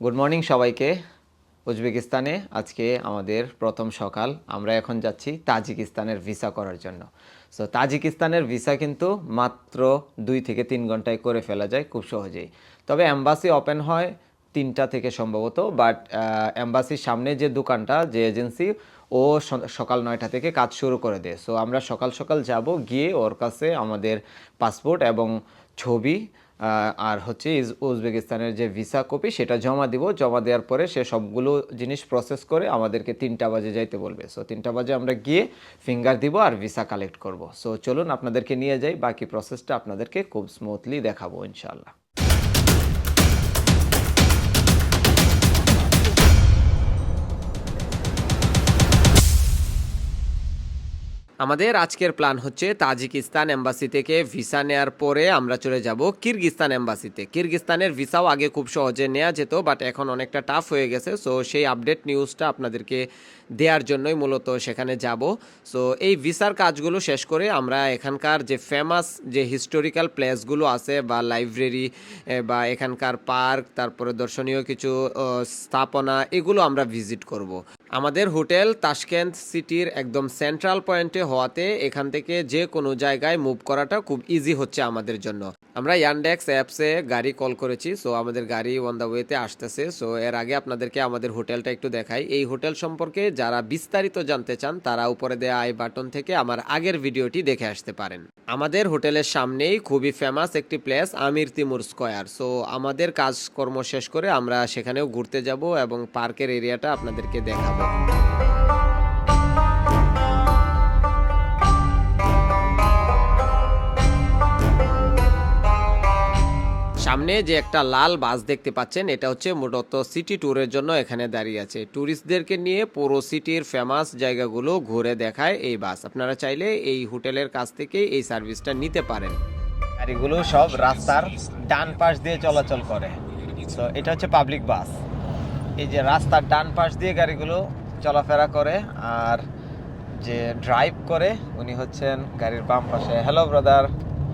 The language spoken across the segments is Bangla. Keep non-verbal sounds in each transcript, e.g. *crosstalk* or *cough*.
গুড মর্নিং সবাইকে। উজবেকিস্তানে আজকে আমাদের প্রথম সকাল। আমরা এখন যাচ্ছি তাজিকিস্তানের ভিসা করার জন্য। সো তাজিকিস্তানের ভিসা কিন্তু মাত্র দুই থেকে তিন ঘন্টায় করে ফেলা যায় খুব সহজেই। তবে অ্যাম্বাসি ওপেন হয় তিনটা থেকে সম্ভবত, বাট অ্যাম্বাসির সামনে যে দোকানটা, যে এজেন্সি, ও সকাল নয়টা থেকে কাজ শুরু করে দেয়। সো আমরা সকাল সকাল যাব গিয়ে ওর কাছে আমাদের পাসপোর্ট এবং ছবি আর হচ্ছে উজবেকিস্তানের যে ভিসা কপি, সেটা জমা দিব। জমা দেওয়ার পরে সে সবগুলো জিনিস প্রসেস করে আমাদেরকে তিনটা বাজে যাইতে বলবে। সো তিনটা বাজে আমরা গিয়ে ফিঙ্গার দিব আর ভিসা কালেক্ট করব। সো চলুন আপনাদেরকে নিয়ে যাই। বাকি প্রসেসটা আপনাদেরকে খুব স্মুথলি দেখাবো ইনশাল্লাহ আমাদের আজকের প্ল্যান হচ্ছে তাজিকিস্তান এম্বাসি থেকে ভিসা নেয়ার পরে আমরা চলে যাব কিরগিস্তান এম্বাসিতে কিরগিস্তানের ভিসাও আগে খুব সহজে নেওয়া যেত বাট এখন অনেকটা টাফ হয়ে গেছে সো সেই আপডেট নিউজটা আপনাদেরকে দেওয়ার জন্যই মূলত সেখানে যাব সো এই ভিসার কাজগুলো শেষ করে আমরা এখানকার যে ফেমাস যে হিস্টোরিক্যাল প্লেসগুলো আছে বা লাইব্রেরি বা এখানকার পার্ক তারপরে দর্শনীয় কিছু স্থাপনা, এগুলো আমরা ভিজিট করব। আমাদের হোটেল তাশকেন্ট সিটির একদম সেন্ট্রাল পয়েন্টে হওয়াতে এখান থেকে যে কোনো জায়গায় মুভ করাটা খুব ইজি হচ্ছে আমাদের জন্য। আমরা ইয়ানডেক্স অ্যাপসে গাড়ি কল করেছি সো আমাদের গাড়ি অন দ্য ওয়েতে আসতেছে। সো এর আগে আপনাদেরকে আমাদের হোটেলটা একটু দেখাই। এই হোটেল সম্পর্কে যারা বিস্তারিত জানতে চান, তারা উপরে দেওয়া আই বাটন থেকে আমার আগের ভিডিওটি দেখে আসতে পারেন। আমাদের হোটেলের সামনেই খুবই ফেমাস একটি place Amir Timur square so আমাদের কাজকর্ম শেষ করে আমরা সেখানেও ঘুরতে যাব এবং পার্কের এরিয়াটা আপনাদেরকে দেখাবো। সামনে যে একটা লাল বাস দেখতে পাচ্ছেন, এটা হচ্ছে মূলত সিটি ট্যুরের জন্য এখানে দাঁড়িয়ে আছে। ট্যুরিস্টদেরকে নিয়ে পুরো সিটির ফেমাস জায়গাগুলো ঘুরে দেখায় এই বাস। আপনারা চাইলে এই হোটেলের কাছ থেকে এই সার্ভিসটা নিতে পারেন। গাড়িগুলো সব রাস্তার ডান পাশ দিয়ে চলাচল করে। তো এটা হচ্ছে পাবলিক বাস। এই যে রাস্তার ডান পাশ দিয়ে গাড়িগুলো চলাফেরা করে আর যে ড্রাইভ করে উনি হচ্ছেন গাড়ির বাম পাশে hello brother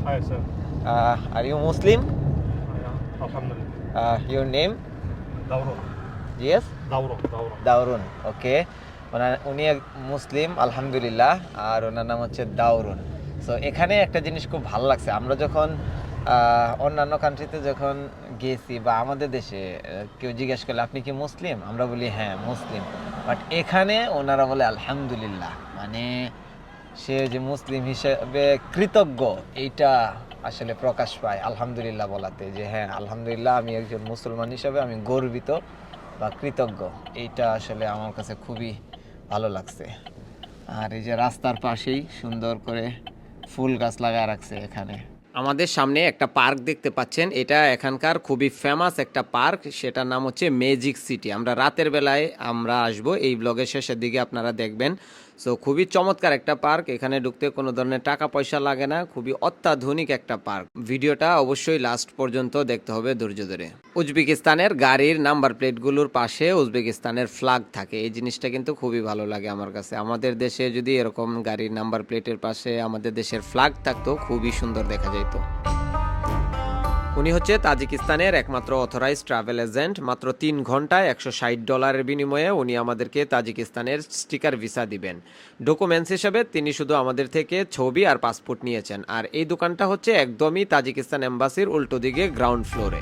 Hi, sir. Are you Muslim. Your name Dauro. Yes. Dauro. Dauron okay ওনার উনি মুসলিম আলহামদুলিল্লাহ আর ওনার নাম হচ্ছে দাউরুন সো এখানে একটা জিনিস খুব ভালো লাগছে আমরা যখন অন্যান্য কান্ট্রিতে যখন গেছি বা আমাদের দেশে কেউ জিজ্ঞেস করলে, আপনি কি মুসলিম? আমরা বলি হ্যাঁ মুসলিম। বাট এখানে ওনারা বলে, আলহামদুলিল্লাহ। মানে সে যে মুসলিম হিসেবে কৃতজ্ঞ, এইটা আসলে প্রকাশ পায় আলহামদুলিল্লাহ বলাতে যে হ্যাঁ আলহামদুলিল্লাহ, আমি একজন মুসলমান হিসাবে আমি গর্বিত বা কৃতজ্ঞ। এইটা আসলে আমার কাছে খুবই ভালো লাগছে। আর এই যে রাস্তার পাশেই সুন্দর করে ফুল গাছ লাগায় রাখছে এখানে। আমাদের সামনে একটা পার্ক দেখতে পাচ্ছেন। এটা এখানকার খুবই ফেমাস একটা পার্ক। সেটার নাম হচ্ছে ম্যাজিক সিটি আমরা রাতের বেলায় আমরা আসব। এই ব্লগের শেষের দিকে আপনারা দেখবেন। সো খুবই চমৎকার একটা পার্ক। এখানে ঢুকতে কোনো ধরনের টাকা পয়সা লাগে না। খুবই অত্যাধুনিক একটা পার্ক। ভিডিওটা অবশ্যই লাস্ট পর্যন্ত দেখতে হবে ধৈর্য ধরে। উজবেকিস্তানের গাড়ির নাম্বার প্লেটগুলোর পাশে উজবেকিস্তানের ফ্ল্যাগ থাকে। এই জিনিসটা কিন্তু খুবই ভালো লাগে আমার কাছে। আমাদের দেশে যদি এরকম গাড়ির নাম্বার প্লেটের পাশে আমাদের দেশের ফ্ল্যাগ থাকতো, খুবই সুন্দর দেখা যেত উনি হচ্ছে তাজিকিস্তানের একমাত্র অথরাইজ ট্রাভেল এজেন্ট মাত্র তিন ঘন্টায় একশো ষাট ডলারের বিনিময়ে উনি আমাদেরকে তাজিকিস্তানের স্টিকার ভিসা দিবেন। ডকুমেন্টস হিসেবে তিনি শুধু আমাদের থেকে ছবি আর পাসপোর্ট নিয়েছেন। আর এই দোকানটা হচ্ছে একদমই তাজিকিস্তান এম্বাসির উল্টো দিকে গ্রাউন্ড ফ্লোরে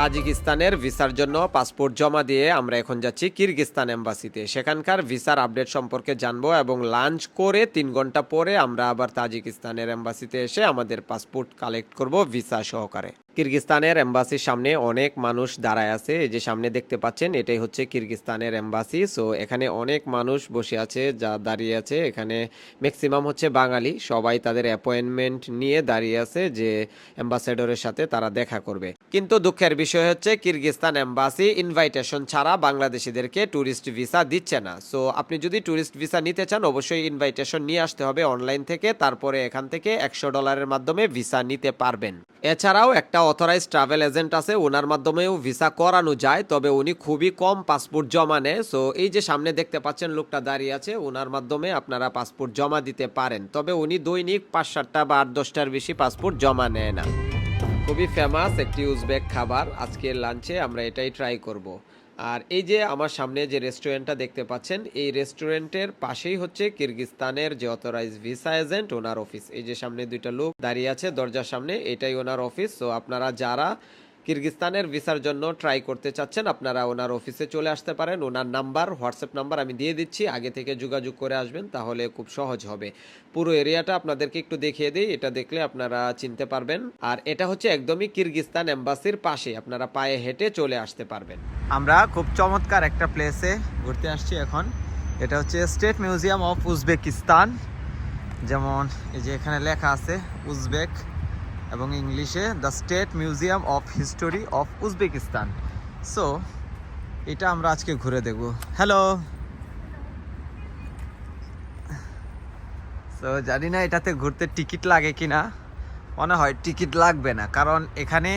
তাজিকিস্তানের ভিসার জন্য পাসপোর্ট জমা দিয়ে আমরা এখন যাচ্ছি কিরগিস্তান এম্বাসিতে। সেখানকার ভিসার আপডেট সম্পর্কে জানব এবং লাঞ্চ করে তিন ঘণ্টা পরে আমরা আবার তাজিকিস্তানের এম্বাসিতে এসে আমাদের পাসপোর্ট কালেক্ট করব ভিসা সহকারে। কিরগিস্তানের এম্বাসির সামনে অনেক মানুষ দাঁড়ায় আছে। এই যে সামনে দেখতে পাচ্ছেন, এটাই হচ্ছে কিরগিস্তানের এম্বাসি। সো, এখানে অনেক মানুষ বসে আছে, যা দাঁড়িয়ে আছে। এখানে ম্যাক্সিমাম হচ্ছে বাঙালি। সবাই তাদের অ্যাপয়েন্টমেন্ট নিয়ে দাঁড়িয়ে আছে যে অ্যাম্বাসেডরের সাথে তারা দেখা করবে। কিন্তু দুঃখের বিষয় হচ্ছে, কিরগিস্তান এম্বাসি ইনভাইটেশন ছাড়া বাংলাদেশিদেরকে ট্যুরিস্ট ভিসা দিচ্ছে না। সো, আপনি যদি ট্যুরিস্ট ভিসা নিতে চান, অবশ্যই ইনভাইটেশন নিয়ে আসতে হবে অনলাইন থেকে। তারপরে এখান থেকে একশো ডলারের মাধ্যমে ভিসা নিতে পারবেন। এছাড়াও একটা অথরাইজ ট্রাভেল এজেন্ট আছে, ওনার মাধ্যমেও ভিসা করানো যায়, তবে উনি খুবই কম পাসপোর্ট জমা নেয়। সো এই যে সামনে দেখতে পাচ্ছেন, লোকটা দাঁড়িয়ে আছে, ওনার মাধ্যমে আপনারা পাসপোর্ট জমা দিতে পারেন। তবে উনি দৈনিক পাঁচ, সাতটা বা আট, দশটার বেশি পাসপোর্ট জমা নেয় না। খুবই ফেমাস একটি উজবেক খাবার আজকের লাঞ্চে আমরা এটাই ট্রাই করব। আর এই যে আমার সামনে যে রেস্টুরেন্টটা দেখতে পাচ্ছেন, এই রেস্টুরেন্টের পাশেই হচ্ছে কিরগিস্তানের যে অথরাইজ ভিসা এজেন্ট ওনার অফিস এই যে সামনে দুইটা লোক দাঁড়িয়ে আছে দরজার সামনে, এটাই ওনার অফিস তো আপনারা যারা কিরগিস্তানের ভিসার জন্য ট্রাই করতে চাচ্ছেন, আপনারা ওনার অফিসে চলে আসতে পারেন। ওনার নাম্বার হোয়াটসঅ্যাপ নাম্বার আমি দিয়ে দিচ্ছি। আগে থেকে যোগাযোগ করে আসবেন, তাহলে খুব সহজ হবে। পুরো এরিয়াটা আপনাদেরকে একটু দেখিয়ে দিই, এটা দেখলে আপনারা চিনতে পারবেন। আর এটা হচ্ছে একদমই কিরগিস্তান এম্বাসির পাশে, আপনারা পায়ে হেঁটে চলে আসতে পারবেন। আমরা খুব চমৎকার একটা প্লেসে ঘুরতে আসছি এখন। এটা হচ্ছে স্টেট মিউজিয়াম অফ উজবেকিস্তান যেমন এই যে এখানে লেখা আছে উজবেক এবং ইংলিশে the state museum of history of Uzbekistan. So এটা আমরা আজকে ঘুরে দেখব। হ্যালো সো জানি না এটাতে ঘুরতে টিকিট লাগে কি না মনে হয় টিকিট লাগবে না, কারণ এখানে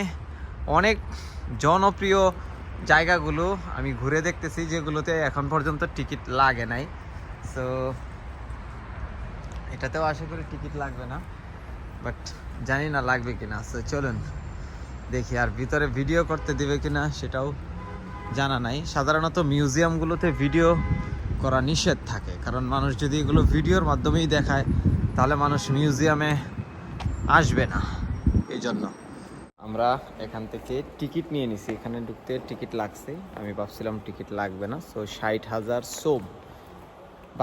অনেক জনপ্রিয় জায়গাগুলো আমি ঘুরে দেখতেছি, যেগুলোতে এখন পর্যন্ত টিকিট লাগে নাই। সো এটাতেও আশা করি টিকিট লাগবে না বাট জানি না লাগবে কিনা সো চলুন দেখি আর ভিতরে ভিডিও করতে দেবে কিনা সেটাও জানা নাই। সাধারণত মিউজিয়ামগুলোতে ভিডিও করা নিষেধ থাকে, কারণ মানুষ যদি এগুলো ভিডিওর মাধ্যমেই দেখায়, তাহলে মানুষ মিউজিয়ামে আসবে না এই জন্য আমরা এখান থেকে টিকিট নিয়ে নিছি, এখানে ঢুকতে টিকিট লাগছে। আমি ভাবছিলাম টিকিট লাগবে না সো ষাট হাজার সোম।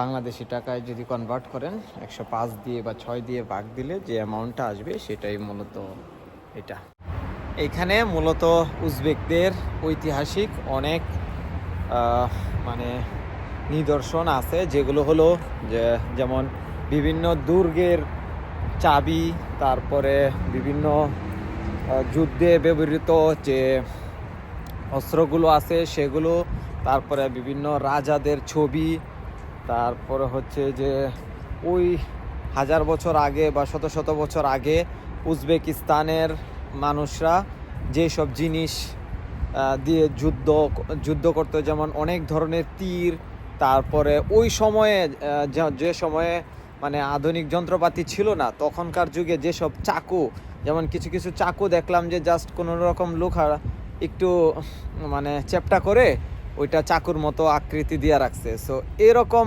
বাংলাদেশি টাকায় যদি কনভার্ট করেন, একশো পাঁচ দিয়ে বা ছয় দিয়ে ভাগ দিলে যে অ্যামাউন্টটা আসবে সেটাই মূলত এটা। এখানে মূলত উজবেকদের ঐতিহাসিক অনেক মানে নিদর্শন আছে, যেগুলো হলো যে যেমন বিভিন্ন দুর্গের চাবি, তারপরে বিভিন্ন যুদ্ধে ব্যবহৃত যে অস্ত্রগুলো আছে সেগুলো, তারপরে বিভিন্ন রাজাদের ছবি তারপরে হচ্ছে যে ওই হাজার বছর আগে বা শত শত বছর আগে উজবেকিস্তানের মানুষরা যেসব জিনিস দিয়ে যুদ্ধ যুদ্ধ করতো, যেমন অনেক ধরনের তীর, তারপরে ওই সময়ে যে- সময়ে মানে আধুনিক যন্ত্রপাতি ছিল না, তখনকার যুগে যেসব চাকু, যেমন কিছু কিছু চাকু দেখলাম যে জাস্ট কোনো রকম লোহার একটু মানে চেপটা করে ওইটা চাকুর মতো আকৃতি দিয়ে রাখছে। সো এরকম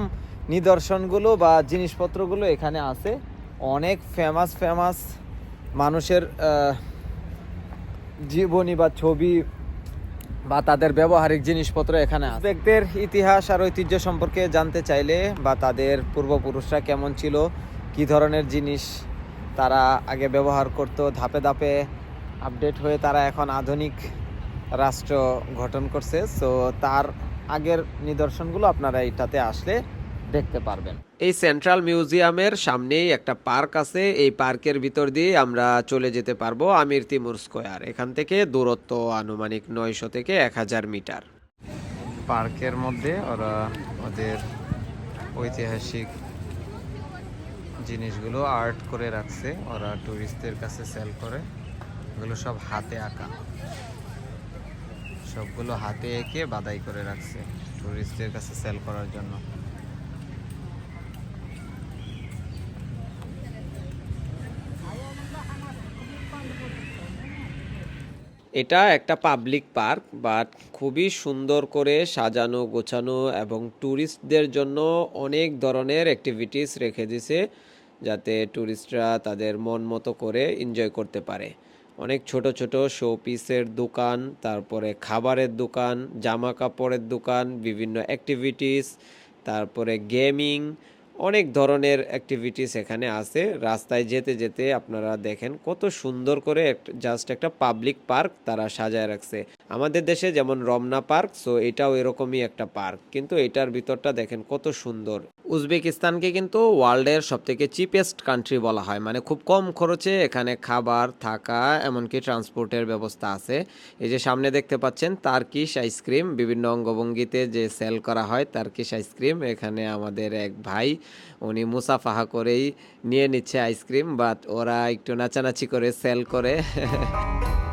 নিদর্শনগুলো বা জিনিসপত্রগুলো এখানে আছে। অনেক ফেমাস ফেমাস মানুষের জীবনী বা ছবি বা তাদের ব্যবহারিক জিনিসপত্র এখানে আছে। উজবেকদের ইতিহাস আর ঐতিহ্য সম্পর্কে জানতে চাইলে বা তাদের পূর্বপুরুষরা কেমন ছিল, কি ধরনের জিনিস তারা আগে ব্যবহার করত, ধাপে ধাপে আপডেট হয়ে তারা এখন আধুনিক রাষ্ট্র গঠন করছে সো তার আগের নিদর্শনগুলো আপনারা এটাতে আসলে দেখতে পারবেন। এই সেন্ট্রাল মিউজিয়ামের সামনেই একটা পার্ক আছে এই পার্কের ভিতর দিয়ে আমরা চলে যেতে পারব আমির তিমুর স্কোয়ার। এখান থেকে দূরত্ব আনুমানিক নয়শো থেকে এক হাজার মিটার। পার্কের মধ্যে ওরা ওদের ঐতিহাসিক জিনিসগুলো আর্ট করে রাখছে ওরা টুরিস্টদের কাছে সেল করে এগুলো সব হাতে আঁকা। সবগুলো হাতে এঁকে বাদাই করে রাখছে টুরিস্টদের কাছে সেল করার জন্য। এটা একটা পাবলিক পার্ক বাট খুবই সুন্দর করে সাজানো, গোছানো এবং ট্যুরিস্টদের জন্য অনেক ধরনের অ্যাক্টিভিটিস রেখে দিছে, যাতে ট্যুরিস্টরা তাদের মন মতো করে এনজয় করতে পারে। অনেক ছোট ছোট শো পিসের দোকান, তারপরে খাবারের দোকান জামা কাপড়ের দোকান, বিভিন্ন অ্যাক্টিভিটিস তারপরে গেমিং অনেক ধরনের অ্যাক্টিভিটিস এখানে আছে। রাস্তায় যেতে যেতে আপনারা দেখেন কত সুন্দর করে জাস্ট একটা পাবলিক পার্ক তারা সাজায় রাখছে। আমাদের দেশে যেমন রমনা পার্ক সো এটাও এরকমই একটা পার্ক কিন্তু এটার ভিতরটা দেখেন কত সুন্দর। উজবেকিস্তানকে কিন্তু ওয়ার্ল্ডের সব থেকে চিপেস্ট কান্ট্রি বলা হয়। মানে খুব কম খরচে এখানে খাবার, থাকা, এমনকি ট্রান্সপোর্টের ব্যবস্থা আছে। এই যে সামনে দেখতে পাচ্ছেন, তার্কিশ আইসক্রিম, বিভিন্ন অঙ্গভঙ্গিতে যে সেল করা হয় তার্কিশ আইসক্রিম, এখানে আমাদের এক ভাই, উনি মুসাফাহা করেই নিয়ে নিচ্ছে আইসক্রিম, বাট ওরা একটু নাচানাচি করে সেল করে। *laughs*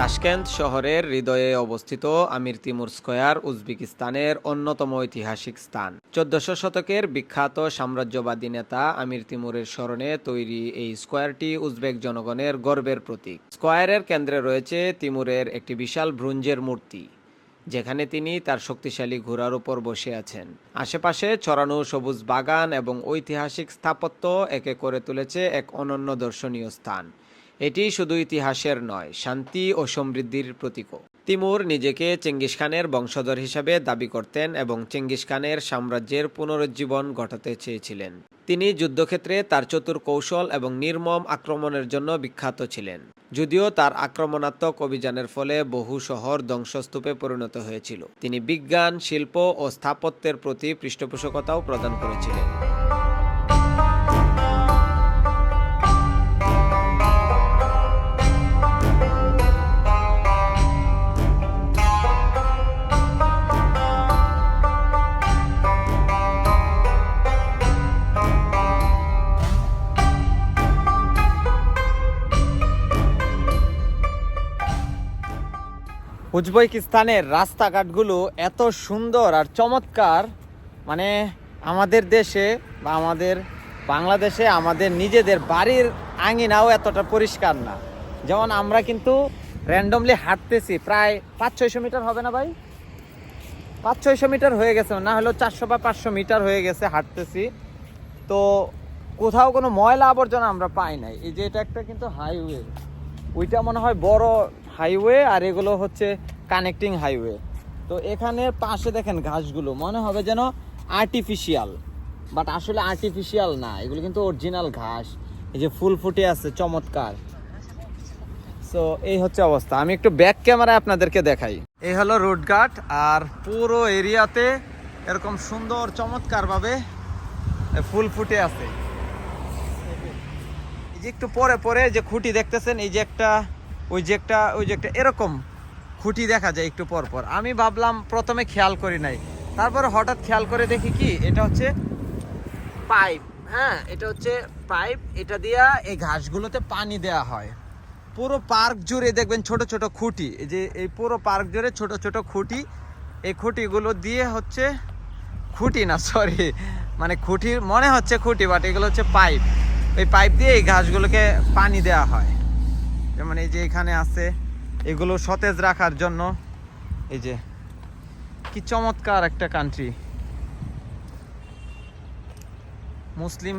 তাশকেন্দ শহরের হৃদয়ে অবস্থিত আমির তিমুর স্কয়ার উজবেকিস্তানের অন্যতম ঐতিহাসিক স্থান। চোদ্দশো শতকের বিখ্যাত সাম্রাজ্যবাদী নেতা আমির তিমুরের স্মরণে তৈরি এই স্কয়ারটি উজবেক জনগণের গর্বের প্রতীক। স্কয়ারের কেন্দ্রে রয়েছে তিমুরের একটি বিশাল ব্রোঞ্জের মূর্তি, যেখানে তিনি তার শক্তিশালী ঘোড়ার উপর বসে আছেন। আশেপাশে ছড়ানো সবুজ বাগান এবং ঐতিহাসিক স্থাপত্য একে করে তুলেছে এক অনন্য দর্শনীয় স্থান। এটি শুধু ইতিহাসের নয়, শান্তি ও সমৃদ্ধির প্রতীকও। তিমুর নিজেকে চেঙ্গিস খানের বংশধর হিসাবে দাবি করতেন এবং চেঙ্গিস খানের সাম্রাজ্যের পুনরুজ্জীবন ঘটাতে চেয়েছিলেন। তিনি যুদ্ধক্ষেত্রে তার চতুর কৌশল এবং নির্মম আক্রমণের জন্য বিখ্যাত ছিলেন, যদিও তার আক্রমণাত্মক অভিযানের ফলে বহু শহর ধ্বংসস্তূপে পরিণত হয়েছিল। তিনি বিজ্ঞান, শিল্প ও স্থাপত্যের প্রতি পৃষ্ঠপোষকতাও প্রদান করেছিলেন। উজবেকিস্তানের রাস্তাঘাটগুলো এত সুন্দর আর চমৎকার। মানে আমাদের দেশে বা আমাদের বাংলাদেশে আমাদের নিজেদের বাড়ির আঙিনাও এতটা পরিষ্কার না। যেমন আমরা কিন্তু র্যান্ডমলি হাঁটতেছি, প্রায় পাঁচ ছয়শো মিটার হবে না ভাই? পাঁচ ছয়শো মিটার হয়ে গেছে, না হলেও চারশো বা পাঁচশো মিটার হয়ে গেছে হাঁটতেছি। তো কোথাও কোনো ময়লা আবর্জনা আমরা পাই নাই। এই যে এটা একটা কিন্তু হাইওয়ে ওইটা মনে হয় বড় হাইওয়ে আর এগুলো হচ্ছে কানেক্টিং হাইওয়ে তো এখানে পাশে দেখেন ঘাসগুলো, মনে হবে যেন আর্টিফিশিয়াল বাট আসলে আর্টিফিশিয়াল না। এগুলো কিন্তু অরিজিনাল ঘাস। এই যে ফুল ফুটে আছে, চমৎকার। সো এই হচ্ছে অবস্থা। আমি একটু ব্যাক ক্যামেরায় আপনাদেরকে দেখাই। এই হলো রোডঘাট, আর পুরো এরিয়াতে এরকম সুন্দর, চমৎকারভাবে ফুল ফুটে আছে। এই যে একটু পরে পরে যে খুঁটি দেখতেছেন, এই যে একটা ওই যে একটা, ওই যে একটা এরকম খুঁটি দেখা যায় একটু পর পর। আমি ভাবলাম প্রথমে খেয়াল করি নাই। তারপরে হঠাৎ খেয়াল করে দেখি কি, এটা হচ্ছে পাইপ। হ্যাঁ এটা হচ্ছে পাইপ। এটা দিয়া এই ঘাসগুলোতে পানি দেয়া হয়। পুরো পার্ক জুড়ে দেখবেন ছোট ছোট খুঁটি। এই যে এই পুরো পার্ক জুড়ে ছোট ছোট খুঁটি। এই খুঁটিগুলো দিয়ে হচ্ছে খুঁটি না সরি মানে খুঁটির মনে হচ্ছে খুঁটি বাট এগুলো হচ্ছে পাইপ। এই পাইপ দিয়ে এই ঘাসগুলোকে পানি দেওয়া হয়। যেমন এই যে এখানে আছে, এগুলো সতেজ রাখার জন্য এই যে, কি চমৎকার একটা কান্ট্রি মুসলিম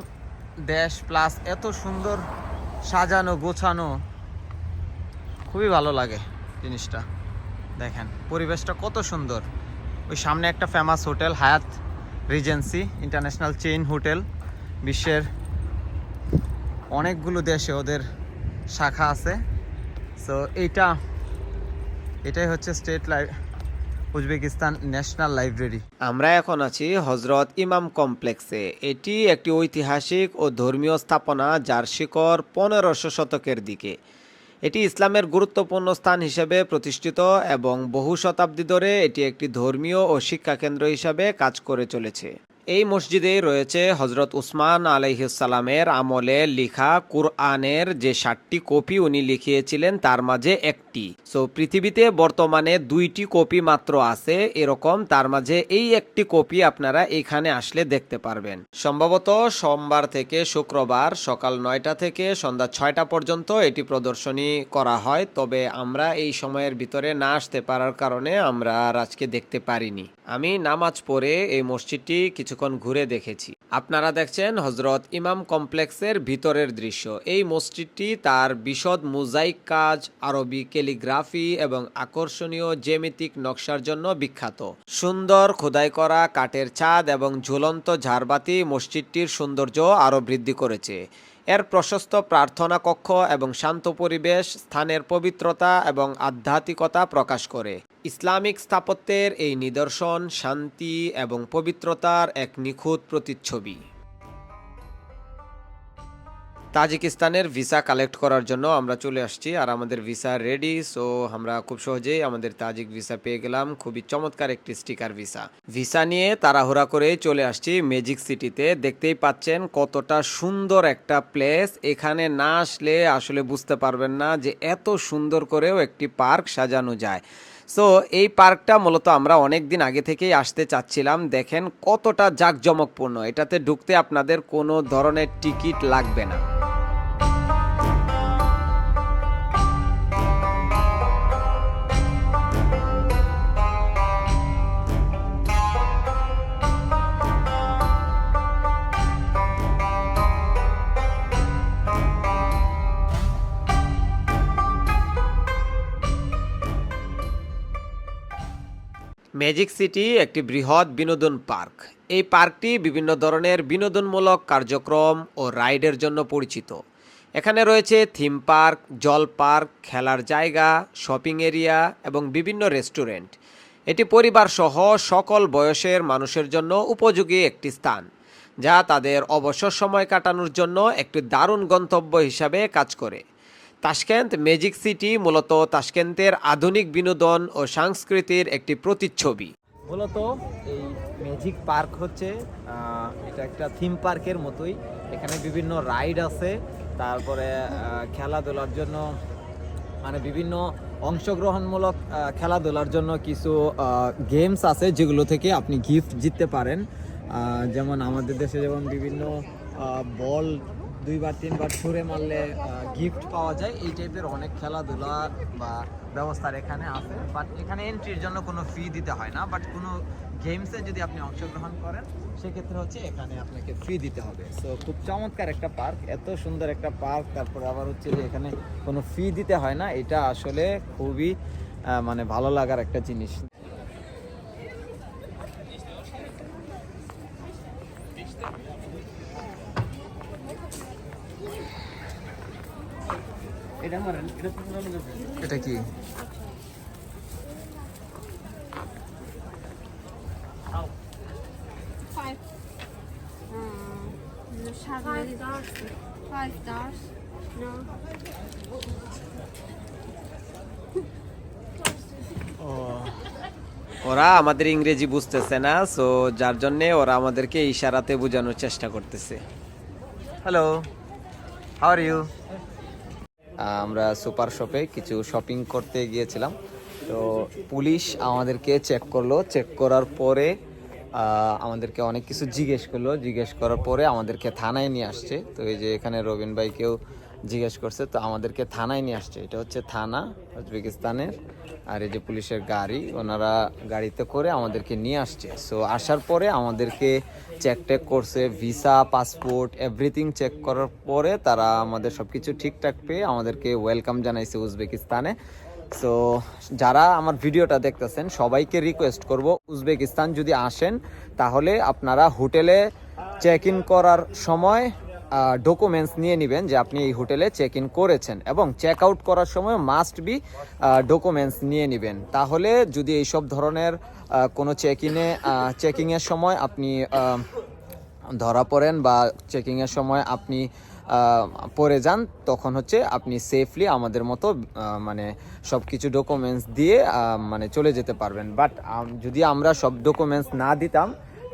দেশ প্লাস এত সুন্দর সাজানো, গোছানো, খুবই ভালো লাগে জিনিসটা। দেখেন, পরিবেশটা কত সুন্দর। ওই সামনে একটা famous hotel Hyatt Regency international chain hotel বিশ্বের অনেকগুলো দেশে ওদের শাখা আছে। সো এইটা, এটাই হচ্ছে স্টেট লাই উজবেকিস্তান ন্যাশনাল লাইব্রেরি আমরা এখন আছি হজরত ইমাম কমপ্লেক্সে। এটি একটি ঐতিহাসিক ও ধর্মীয় স্থাপনা যার শিকড় পনেরোশো শতকের দিকে। এটি ইসলামের গুরুত্বপূর্ণ স্থান হিসেবে প্রতিষ্ঠিত এবং বহু শতাব্দী ধরে এটি একটি ধর্মীয় ও শিক্ষা কেন্দ্র হিসাবে কাজ করে চলেছে। এই মসজিদে রয়েছে হজরত উসমান আলাইহিসালামের আমলে লিখা কুরআনের যে ষাটটি কপি উনি লিখিয়েছিলেন, তার মাঝে একটি। সো পৃথিবীতে বর্তমানে দুইটি কপি মাত্র আছে, এরকম তার মাঝে এই একটি কপি আপনারা এখানে আসলে দেখতে পারবেন। সম্ভবত সোমবার থেকে শুক্রবার সকাল নয়টা থেকে সন্ধ্যা ছয়টা পর্যন্ত এটি প্রদর্শনী করা হয়, তবে আমরা এই সময়ের ভিতরে না আসতে পারার কারণে আমরা আজকে দেখতে পারিনি। আমি নামাজ পড়ে এই মসজিদটি কিছুক্ষণ ঘুরে দেখেছি। আপনারা দেখছেন হজরত ইমাম কমপ্লেক্সের ভিতরের দৃশ্য। এই মসজিদটি তার বিশদ মোজাইক কাজ, আরবি ক্যালিগ্রাফি এবং আকর্ষণীয় জেমিতিক নকশার জন্য বিখ্যাত। সুন্দর খোদাই করা কাঠের ছাদ এবং ঝুলন্ত ঝাড়বাতি মসজিদটির সৌন্দর্য আরও বৃদ্ধি করেছে। এর প্রশস্ত প্রার্থনা কক্ষ এবং শান্ত পরিবেশ স্থানের পবিত্রতা এবং আধ্যাত্মিকতা প্রকাশ করে। ইসলামিক স্থাপত্যের এই নিদর্শন শান্তি এবং পবিত্রতার এক নিখুঁত প্রতিচ্ছবি। তাজিকিস্তানের ভিসা কালেক্ট করার জন্য আমরা চলে আসছি আর আমাদের ভিসা রেডি সো আমরা খুব সহজেই আমাদের তাজিক ভিসা পেয়ে গেলাম। খুবই চমৎকার একটি স্টিকার ভিসা। ভিসা নিয়ে তাড়াহুড়া করে চলে আসছি ম্যাজিক সিটিতে দেখতেই পাচ্ছেন কতটা সুন্দর একটা প্লেস এখানে না আসলে আসলে বুঝতে পারবেন না যে এত সুন্দর করেও একটি পার্ক সাজানো যায়। সো এই পার্কটা মূলত আমরা অনেক দিন আগে থেকেই আসতে চাচ্ছিলাম। দেখেন কতটা জাঁকজমকপূর্ণ। এটাতে ঢুকতে আপনাদের কোনো ধরনের টিকিট লাগবে না। ম্যাজিক সিটি একটি বৃহৎ বিনোদন পার্ক। এই পার্কটি বিভিন্ন ধরনের বিনোদনমূলক কার্যক্রম ও রাইডের জন্য পরিচিত। এখানে রয়েছে থিম পার্ক, জল পার্ক, খেলার জায়গা, শপিং এরিয়া এবং বিভিন্ন রেস্টুরেন্ট। এটি পরিবার সহ সকল বয়সের মানুষের জন্য উপযোগী একটি স্থান, যা তাদের অবসর সময় কাটানোর জন্য একটি দারুণ গন্তব্য হিসাবে কাজ করে। তাশকেন্ত ম্যাজিক সিটি মূলত তাশকেন্তের আধুনিক বিনোদন ও সংস্কৃতির একটি প্রতিচ্ছবি। মূলত এই ম্যাজিক পার্ক হচ্ছে এটা একটা থিম পার্কের মতোই। এখানে বিভিন্ন রাইড আছে, তারপরে খেলাধুলার জন্য মানে বিভিন্ন অংশগ্রহণমূলক খেলাধুলার জন্য কিছু গেমস আছে যেগুলো থেকে আপনি গিফট জিততে পারেন। যেমন আমাদের দেশে যেমন বিভিন্ন বল দুইবার, তিনবার ছুঁড়ে মারলে গিফট পাওয়া যায়। এই টাইপের অনেক খেলাধুলা বা ব্যবস্থার এখানে আছে। বাট এখানে এন্ট্রির জন্য কোনো ফি দিতে হয় না। বাট কোনো গেমসে যদি আপনি অংশগ্রহণ করেন, সেক্ষেত্রে হচ্ছে এখানে আপনাকে ফি দিতে হবে। সো খুব চমৎকার একটা পার্ক এত সুন্দর একটা পার্ক তারপরে আবার হচ্ছে যে এখানে কোনো ফি দিতে হয় না। এটা আসলে খুবই মানে ভালো লাগার একটা জিনিস। এটা কি. *laughs* ওরা আমাদের ইংরেজি বুঝতেছে না সো যার জন্যে ওরা আমাদেরকে ইশারাতে বোঝানোর চেষ্টা করতেছে। হ্যালো হাউ আর ইউ আমরা সুপার শপে কিছু শপিং করতে গিয়েছিলাম। তো পুলিশ আমাদেরকে চেক করল। চেক করার পরে আমাদেরকে অনেক কিছু জিজ্ঞেস করল। জিজ্ঞেস করার পরে আমাদেরকে থানায় নিয়ে আসছে। তো এই যে এখানে রবিন ভাইকেও জিজ্ঞেস করছে, তো আমাদেরকে থানায় নিয়ে আসছে। এটা হচ্ছে থানা উজবেকিস্তানের, আর এই যে পুলিশের গাড়ি, ওনারা গাড়িতে করে আমাদেরকে নিয়ে আসছে। সো আসার পরে আমাদেরকে চেক টেক করছে ভিসা পাসপোর্ট এভরিথিং চেক করার পরে তারা আমাদের সব কিছু ঠিকঠাক পেয়ে আমাদেরকে ওয়েলকাম জানাইছে উজবেকিস্তানে। সো যারা আমার ভিডিওটা দেখতেছেন, সবাইকে রিকোয়েস্ট করব, উজবেকিস্তান যদি আসেন, তাহলে আপনারা হোটেলে চেক ইন করার সময় ডকুমেন্টস নিয়ে নেবেন যে আপনি এই হোটেলে চেক ইন করেছেন এবং চেক আউট করার সময় মাস্ট বি ডকুমেন্টস নিয়ে নেবেন। তাহলে যদি এইসব ধরনের কোনো চেক ইনে চেকিংয়ের সময় আপনি ধরা পড়েন বা চেকিংয়ের সময় আপনি পড়ে যান, তখন হচ্ছে আপনি সেফলি আমাদের মতো মানে সব কিছু ডকুমেন্টস দিয়ে মানে চলে যেতে পারবেন। বাট যদি আমরা সব ডকুমেন্টস না দিতাম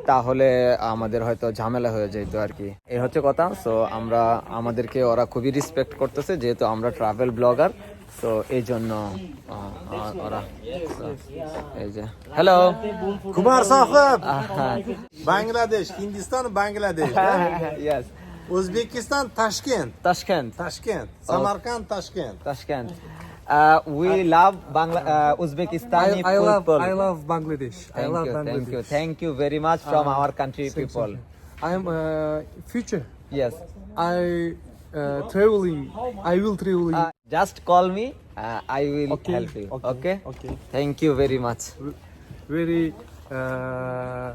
তাহলে আমাদের হয়তো ঝামেলা হয়ে যেত আর কি এই হচ্ছে কথা সো আমরা আমাদেরকে ওরা খুবই রিসপেক্ট করতেছে যেহেতু আমরা ট্রাভেল ব্লগার তো এই জন্য ওরা এই যে হ্যালো কুমার সাহেব হ্যাঁ। বাংলাদেশ হিন্দুস্তান বাংলাদেশ হ্যাঁ, হ্যাঁ? Yes Uzbekistan Toshkent. Toshkent. Toshkent. Samarkand Toshkent. Toshkent. Uh, we love Bangla- uh, Uzbekistani I, I love people. I love Bangladesh. I thank love you, Bangladesh. thank you, thank you very much from Uh, our country Same, people. same. I am uh, future. Yes, I uh, traveling. I will traveling. uh, just call me. Uh, I will Okay, help you. okay, Okay. okay. Thank you very much. very uh,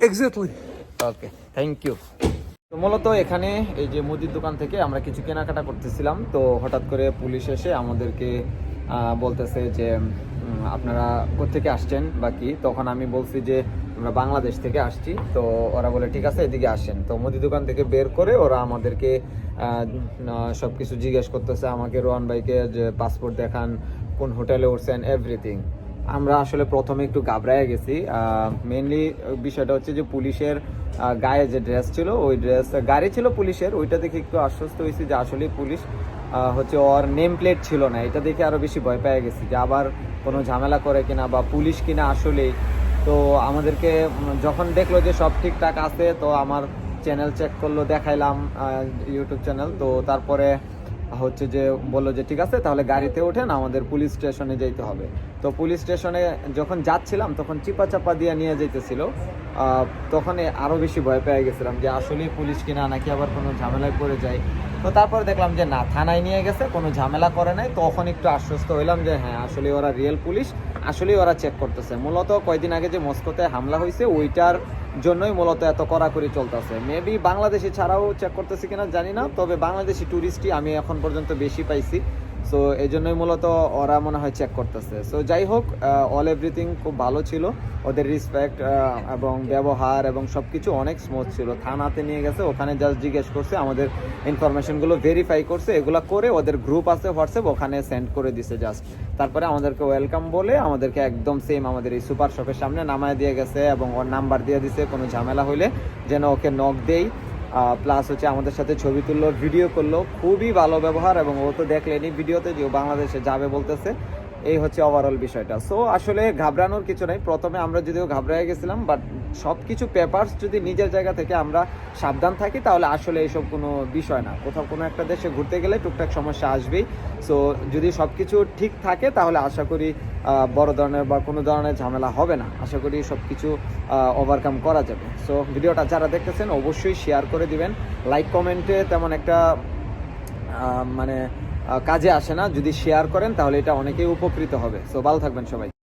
exactly. Okay. Thank you. তো মূলত এখানে এই যে মুদির দোকান থেকে আমরা কিছু কেনাকাটা করতেছিলাম। তো হঠাৎ করে পুলিশ এসে আমাদেরকে বলতেছে যে আপনারা কোথেকে আসছেন বা কি? তখন আমি বলছি যে, আমরা বাংলাদেশ থেকে আসছি। তো ওরা বলে, ঠিক আছে, এদিকে আসেন। তো মুদি দোকান থেকে বের করে ওরা আমাদেরকে সব কিছু জিজ্ঞেস করতেছে আমাকে, রোহান ভাইকে যে পাসপোর্ট দেখান, কোন হোটেলে উঠছেন? এভরিথিং আমরা আসলে প্রথমে একটু ঘাবড়ায় গেছি। মেনলি বিষয়টা হচ্ছে যে পুলিশের গায়ে যে ড্রেস ছিল, ওই ড্রেস গাড়ি ছিল পুলিশের, ওইটা দেখে একটু আশ্বস্ত হয়েছি যে আসলে পুলিশ হচ্ছে ওর নেম প্লেট ছিল না। এটা দেখে আরও বেশি ভয় পেয়ে গেছি যে আবার কোনো ঝামেলা করে কিনা বা পুলিশ কিনা আসলেই। তো আমাদেরকে যখন দেখল যে সব ঠিকঠাক আছে, তো আমার চ্যানেল চেক করল, দেখাইলাম ইউটিউব চ্যানেল তো তারপরে হচ্ছে যে বলল যে ঠিক আছে, তাহলে গাড়িতে ওঠেন আমাদের পুলিশ স্টেশনে যেতে হবে। তো পুলিশ স্টেশনে যখন যাচ্ছিলাম, তখন চিপা চাপা দিয়ে নিয়ে যেতেছিল তখন এ আরও বেশি ভয় পেয়ে গেছিলাম যে আসলেই পুলিশ কিনা, নাকি আবার কোনো ঝামেলায় পড়ে যায়। তো তারপরে দেখলাম যে না, থানায় নিয়ে গেছে, কোনো ঝামেলা করে নাই। তখন একটু আশ্বস্ত হইলাম যে হ্যাঁ আসলে ওরা রিয়েল পুলিশ, আসলেই ওরা চেক করতেছে। মূলত কয়দিন আগে যে মস্কোতে হামলা হয়েছে ওইটার জন্যই মূলত এত কড়াকড়ি চলতেছে। মেবি বাংলাদেশি ছাড়াও চেক করতেছে কিনা জানি না, তবে বাংলাদেশি ট্যুরিস্টই আমি এখন পর্যন্ত বেশি পাইছি। সো এই জন্যই মূলত ওরা মনে হয় চেক করতেছে। সো যাই হোক অল এভরিথিং খুব ভালো ছিল। ওদের রেসপেক্ট এবং ব্যবহার এবং সব কিছু অনেক স্মুথ ছিল। থানাতে নিয়ে গেছে, ওখানে জাস্ট জিজ্ঞেস করছে, আমাদের ইনফরমেশনগুলো ভেরিফাই করছে, এগুলো করে ওদের গ্রুপ আছে হোয়াটসঅ্যাপ ওখানে সেন্ড করে দিছে জাস্ট তারপরে আমাদেরকে ওয়েলকাম বলে, আমাদেরকে একদম সেম আমাদের এই সুপার শপের সামনে নামায় দিয়ে গেছে এবং ওর নাম্বার দিয়ে দিছে, কোনো ঝামেলা হইলে যেন ওকে নক দেই। প্লাস হচ্ছে আমাদের সাথে ছবি তুললো ভিডিও করল। খুবই ভালো ব্যবহার এবং ও তো দেখলেনি ভিডিওতে যে বাংলাদেশে যাবে বলতেছে। এই হচ্ছে ওভারঅল বিষয়টা। সো আসলে ঘাবড়ানোর কিছু নাই। প্রথমে আমরা যদিও ঘাবড়ায় গেছিলাম বাট সব কিছু পেপারস যদি নিজের জায়গা থেকে আমরা সাবধান থাকি, তাহলে আসলে এইসব কোনো বিষয় না। কোথাও কোনো একটা দেশে ঘুরতে গেলে টুকটাক সমস্যা আসবেই। সো যদি সব কিছু ঠিক থাকে, তাহলে আশা করি বড় ধরনের বা কোনো ধরনের ঝামেলা হবে না। আশা করি সব কিছু ওভারকাম করা যাবে। সো ভিডিওটা যারা দেখতেছেন, অবশ্যই শেয়ার করে দিবেন। লাইক কমেন্টে তেমন একটা মানে কাজে আসে না। যদি শেয়ার করেন, তাহলে এটা অনেকেই উপকৃত হবে। সো ভালো থাকবেন সবাই।